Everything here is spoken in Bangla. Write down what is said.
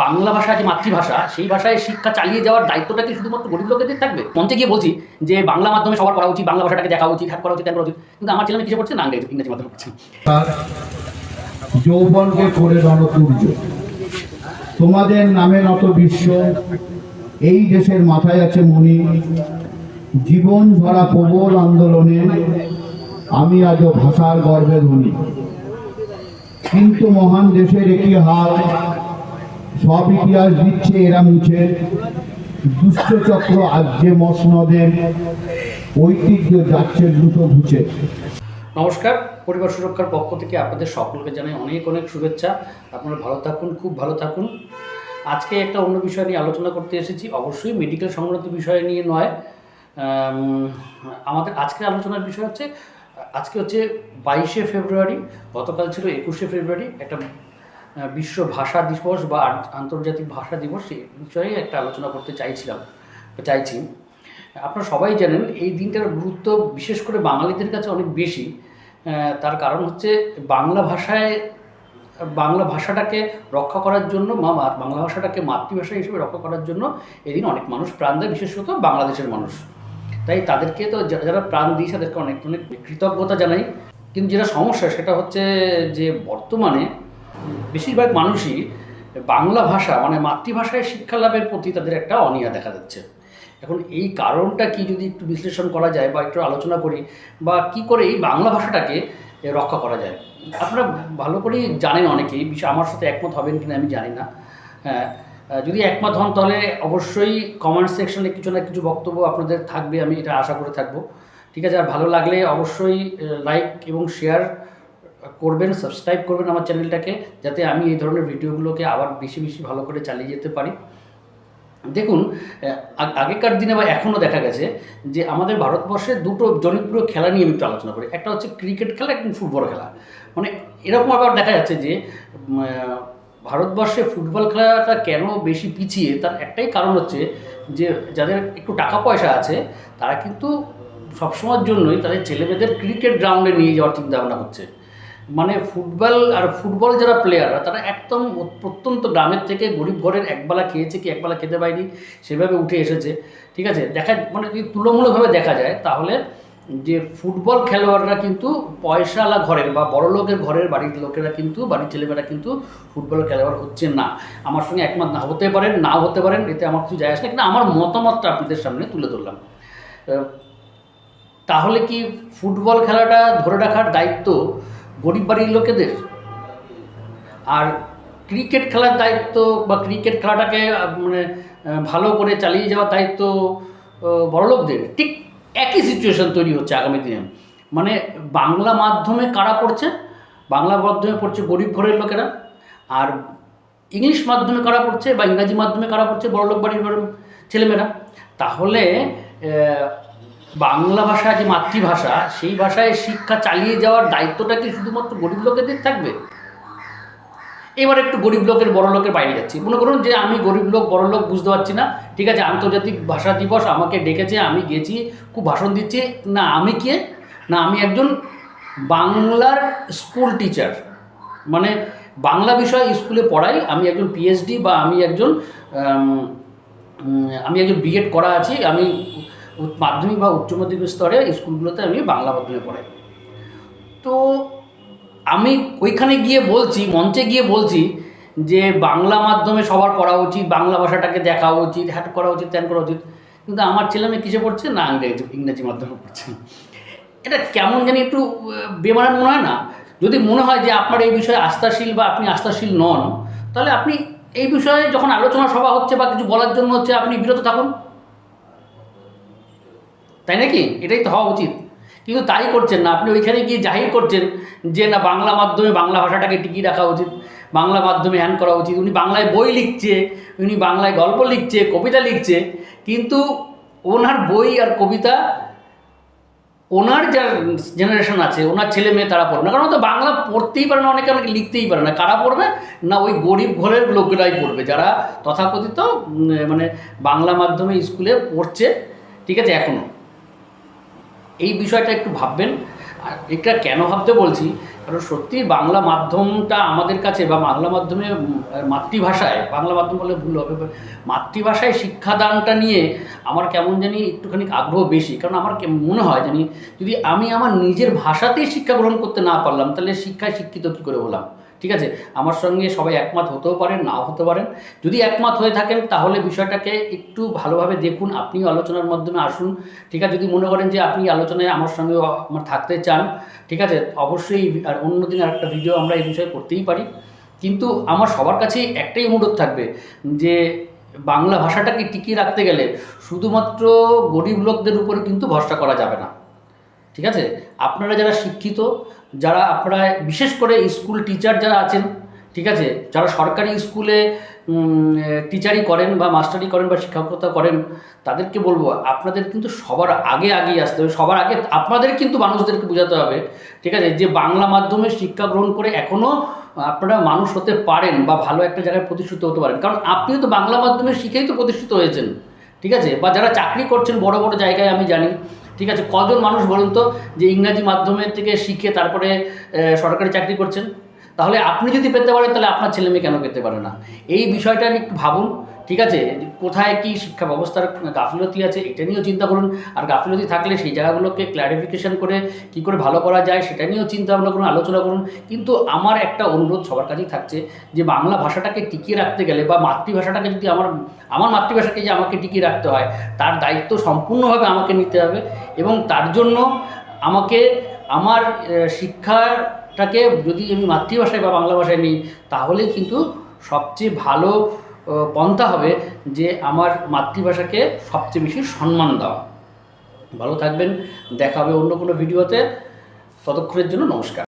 বাংলা ভাষা যে মাতৃভাষা, সেই ভাষায় শিক্ষা চালিয়ে যাওয়ার দায়িত্বটা কি শুধুমাত্র গরিব লোকেদের থাকবে? মঞ্চে গিয়ে বলছি যে বাংলা মাধ্যমে সবার পড়া উচিত, বাংলা ভাষাটাকে দেখা উচিত হ্যাক করা উচিত করা উচিত? কিন্তু আমার ছেলে কিছু পড়ছে? না, ইংরেজি মাধ্যমে পড়ছে। যৌবনকে করে তোমাদের নামে নত বিশ্ব, এই দেশের মাথায় আছে মনি জীবন ভরা প্রবল আন্দোলনে আমি আজও ভাষার গর্বে ধনী। কিন্তু মহান দেশের একই হাল সব ইতিহাস দিচ্ছে এরা মুছে। দুষ্টচক্র আজ যে মসনদের ঐতিহ্য যাচ্ছে দ্রুত ঘুচে নমস্কার, পরিবার সুরক্ষার পক্ষ থেকে আপনাদের সকলকে জানাই অনেক অনেক শুভেচ্ছা। আপনারা ভালো থাকুন, খুব ভালো থাকুন। আজকে একটা অন্য বিষয় নিয়ে আলোচনা করতে এসেছি। অবশ্যই মেডিকেল সংক্রান্ত বিষয় নিয়ে নয়। আমাদের আজকে আলোচনার বিষয় হচ্ছে, আজকে হচ্ছে বাইশে ফেব্রুয়ারি, গতকাল ছিল একুশে ফেব্রুয়ারি, একটা বিশ্ব ভাষা দিবস বা আন্তর্জাতিক ভাষা দিবস সেই বিষয়ে একটা আলোচনা করতে চাইছিলাম, চাইছি। আপনারা সবাই জানেন এই দিনটার গুরুত্ব বিশেষ করে বাঙালিদের কাছে অনেক বেশি। তার কারণ হচ্ছে বাংলা ভাষায়, বাংলা ভাষাটাকে রক্ষা করার জন্য মা- বাংলা ভাষাটাকে মাতৃভাষা হিসেবে রক্ষা করার জন্য এদিন অনেক মানুষ প্রাণ দেয়, বিশেষত বাংলাদেশের মানুষ। তাই তাদেরকে তো যারা যারা প্রাণ দিই তাদেরকে অনেক অনেক কৃতজ্ঞতা জানাই। কিন্তু যেটা সমস্যা সেটা হচ্ছে যে বর্তমানে বেশিরভাগ মানুষই বাংলা ভাষা মানে মাতৃভাষায় শিক্ষা লাভের প্রতি তাদের একটা অনীহা দেখা যাচ্ছে। এখন এই কারণটা কি যদি একটু বিশ্লেষণ করা যায় বা একটু আলোচনা করি, বা কি করে এই বাংলা ভাষাটাকে রক্ষা করা যায়? আপনারা ভালো করেই জানেন অনেকেই আমার সাথে একমত হবেন কিনা আমি জানি না। হ্যাঁ যদি একমত হন তাহলে অবশ্যই কমেন্ট সেকশনে কিছু না কিছু বক্তব্য আপনাদের থাকবে, আমি এটা আশা করে থাকব। ঠিক আছে, আর ভালো লাগলে অবশ্যই লাইক এবং শেয়ার করবেন সাবস্ক্রাইব করবেন আমার চ্যানেলটাকে যাতে আমি এই ধরনের ভিডিওগুলোকে আবার বেশি বেশি ভালো করে চালিয়ে যেতে পারি। দেখুন আগেকার দিনে বা এখনও দেখা গেছে যে আমাদের ভারতবর্ষে দুটো জনপ্রিয় খেলা নিয়ে আমি একটু আলোচনা করি। একটা হচ্ছে ক্রিকেট খেলা, একটা ফুটবল খেলা। মানে এরকম আবার দেখা যাচ্ছে যে ভারতবর্ষে ফুটবল খেলাটা কেন বেশি পিছিয়ে? তার একটাই কারণ হচ্ছে যে, যাদের একটু টাকা পয়সা আছে, তারা কিন্তু সবসময়ের জন্যই তাদের ছেলেমেয়েদের ক্রিকেট গ্রাউন্ডে নিয়ে যাওয়ার চিন্তা ভাবনা হচ্ছে মানে ফুটবল আর ফুটবল যারা প্লেয়াররা তারা একদম প্রত্যন্ত গ্রামের থেকে গরিব ঘরের একবেলা খেয়েছে কি একবেলা খেতে পায়নি, সেভাবে উঠে এসেছে, ঠিক আছে? দেখা মানে যদি তুলনামূলকভাবে দেখা যায়, তাহলে যে ফুটবল খেলোয়াড়রা কিন্তু পয়সাওয়ালা ঘরের বা বড় লোকের ঘরের বাড়ির লোকেরা কিন্তু, বাড়ির ছেলেমেয়েরা কিন্তু ফুটবল খেলোয়াড় হচ্ছে না। আমার সঙ্গে একমত না হতে পারেন, না হতে পারেন, এতে আমার কিছু যায় আসে না, কিন্তু আমার মতামতটা আপনাদের সামনে তুলে ধরলাম। তাহলে কি ফুটবল খেলাটা ধরে রাখার দায়িত্ব গরিব বাড়ির লোকেদের? আর ক্রিকেট খেলার দায়িত্ব বা ক্রিকেট খেলাটাকে মানে ভালো করে চালিয়ে যাওয়ার দায়িত্ব বড়লোকদের ঠিক একই সিচুয়েশন তৈরি হচ্ছে আগামী দিনে। মানে বাংলা মাধ্যমে কারা পড়ছে? বাংলা মাধ্যমে পড়ছে গরিব ঘরের লোকেরা। আর ইংলিশ মাধ্যমে কারা পড়ছে বা ইংরাজি মাধ্যমে কারা পড়ছে বড়লোক বাড়ির ছেলেমেয়েরা? তাহলে বাংলা ভাষা যে মাতৃভাষা, সেই ভাষায় শিক্ষা চালিয়ে যাওয়ার দায়িত্বটা কি শুধুমাত্র গরিব লোকেদের থাকবে? এবার একটু গরিব লোকের, বড় লোকের বাইরে যাচ্ছি। মনে করুন যে আমি গরিব লোক, বড় লোক বুঝতে পারছি না। ঠিক আছে, আন্তর্জাতিক ভাষা দিবস আমাকে ডেকেছে, আমি গেছি, খুব ভাষণ দিচ্ছি। না, আমি কে? না, আমি একজন বাংলার স্কুল টিচার। মানে বাংলা বিষয় স্কুলে পড়াই, আমি একজন পিএইচডি বা আমি একজন আমি একজন বিএড করা আছি, আমি মাধ্যমিক বা উচ্চ মাধ্যমিক স্তরে স্কুলগুলোতে আমি বাংলা মাধ্যমে পড়াই। তো আমি ওইখানে গিয়ে বলছি, মঞ্চে গিয়ে বলছি যে বাংলা মাধ্যমে সবার পড়া উচিত, বাংলা ভাষাটাকে দেখা উচিত, হ্যাট করা উচিত, ত্যান করা উচিত। কিন্তু আমার ছেলে মেয়ে কিসে পড়ছে? না, ইংরেজি ইংরেজি মাধ্যমে পড়ছে। এটা কেমন জানি একটু বেমানান মনে হয় না? যদি মনে হয় যে আপনার এই বিষয়ে আস্থাশীল বা আপনি আস্থাশীল নন, তাহলে আপনি এই বিষয়ে যখন আলোচনা সভা হচ্ছে বা কিছু বলার জন্য হচ্ছে, আপনি বিরত থাকুন। তাই নাকি? এটাই তো হওয়া উচিত। কিন্তু তাই করছেন না। আপনি ওইখানে গিয়ে জাহির করছেন যে না, বাংলা মাধ্যমে বাংলা ভাষাটাকে টিকিয়ে রাখা উচিত, বাংলা মাধ্যমে হ্যান করা উচিত। উনি বাংলায় বই লিখছে, উনি বাংলায় গল্প লিখছে, কবিতা লিখছে, কিন্তু ওনার বই আর কবিতা, ওনার যার জেনারেশন আছে, ওনার ছেলে মেয়ে তারা পড়বে না। কারণ তো বাংলা পড়তেই পারে না, অনেকে অনেকে লিখতেই পারে না। কারা পড়বে? না, ওই গরিব ঘরের লোকেরাই পড়বে, যারা তথাকথিত মানে বাংলা মাধ্যমে স্কুলে পড়ছে, ঠিক আছে এখনও এই বিষয়টা একটু ভাববেন। আর এটা কেন ভাবতে বলছি? কারণ সত্যি বাংলা মাধ্যমটা আমাদের কাছে বা বাংলা মাধ্যমে মাতৃভাষায়, বাংলা মাধ্যম বলে ভুল হবে মাতৃভাষায় শিক্ষাদানটা নিয়ে আমার কেমন জানি একটুখানি আগ্রহ বেশি। কারণ আমার মনে হয় জানি যদি আমি আমার নিজের ভাষাতেই শিক্ষা গ্রহণ করতে না পারলাম, তাহলে শিক্ষায় শিক্ষিত কী করে হলাম? ঠিক আছে? আমার সঙ্গে সবাই একমত হতেও পারেন, নাও হতে পারেন। যদি একমত হয়ে থাকেন, তাহলে বিষয়টাকে একটু ভালোভাবে দেখুন, আপনিও আলোচনার মাধ্যমে আসুন, ঠিক আছে? যদি মনে করেন যে আপনি আলোচনায় আমার সঙ্গে আমার থাকতে চান, ঠিক আছে? অবশ্যই আর অন্যদিন আর একটা ভিডিও আমরা এই বিষয়ে করতেই পারি। কিন্তু আমার সবার কাছেই একটাই অনুরোধ থাকবে যে বাংলা ভাষাটাকে টিকিয়ে রাখতে গেলে শুধুমাত্র গরিব লোকদের উপরে কিন্তু ভরসা করা যাবে না। ঠিক আছে? আপনারা যারা শিক্ষিত, যারা আপনারা বিশেষ করে স্কুল টিচার যারা আছেন, ঠিক আছে? যারা সরকারি স্কুলে টিচারই করেন বা মাস্টারি করেন বা শিক্ষকতা করেন, তাদেরকে বলব, আপনাদের কিন্তু সবার আগে আগেই আসতে হবে। সবার আগে আপনাদের কিন্তু মানুষদেরকে বোঝাতে হবে, ঠিক আছে? যে বাংলা মাধ্যমে শিক্ষা গ্রহণ করে এখনও আপনারা মানুষ হতে পারেন বা ভালো একটা জায়গায় প্রতিষ্ঠিত হতে পারেন। কারণ আপনিও তো বাংলা মাধ্যমে শিখেই তো প্রতিষ্ঠিত হয়েছেন, ঠিক আছে? বা যারা চাকরি করছেন, বড় বড় জায়গায় আমি জানি ঠিক আছে? কজন মানুষ বলুন তো যে ইংরাজি মাধ্যমের থেকে শিখে তারপরে সরকারি চাকরি করছেন? তাহলে আপনি যদি পেতে পারেন, তাহলে আপনার ছেলে মেয়ে কেন পেতে পারে না? এই বিষয়টা একটু ভাবুন। ঠিক আছে? কোথায় কি শিক্ষা ব্যবস্থার গাফিলতি আছে এটা নিয়েও চিন্তা করুন। আর গাফিলতি থাকলে সেই জায়গাগুলোকে ক্ল্যারিফিকেশন করে কি করে ভালো করা যায় সেটা নিয়েও চিন্তা ভাবনা করুন, আলোচনা করুন। কিন্তু আমার একটা অনুরোধ সবার কাছেই থাকছে যে বাংলা ভাষাটাকে টিকিয়ে রাখতে গেলে বা মাতৃভাষাটাকে যদি আমার আমার মাতৃভাষাকে যে আমাকে টিকিয়ে রাখতে হয়, তার দায়িত্ব সম্পূর্ণভাবে আমাকে নিতে হবে এবং তার জন্য আমাকে, আমার শিক্ষাটাকে যদি আমি মাতৃভাষায় বা বাংলা ভাষায় নিই, তাহলেই কিন্তু সবচেয়ে ভালো পন্থা হবে যে আমার মাতৃভাষাকে সবচেয়ে বেশি সম্মান দেওয়া। ভালো থাকবেন, দেখা হবে অন্য কোনো ভিডিওতে। ততক্ষণের জন্য নমস্কার।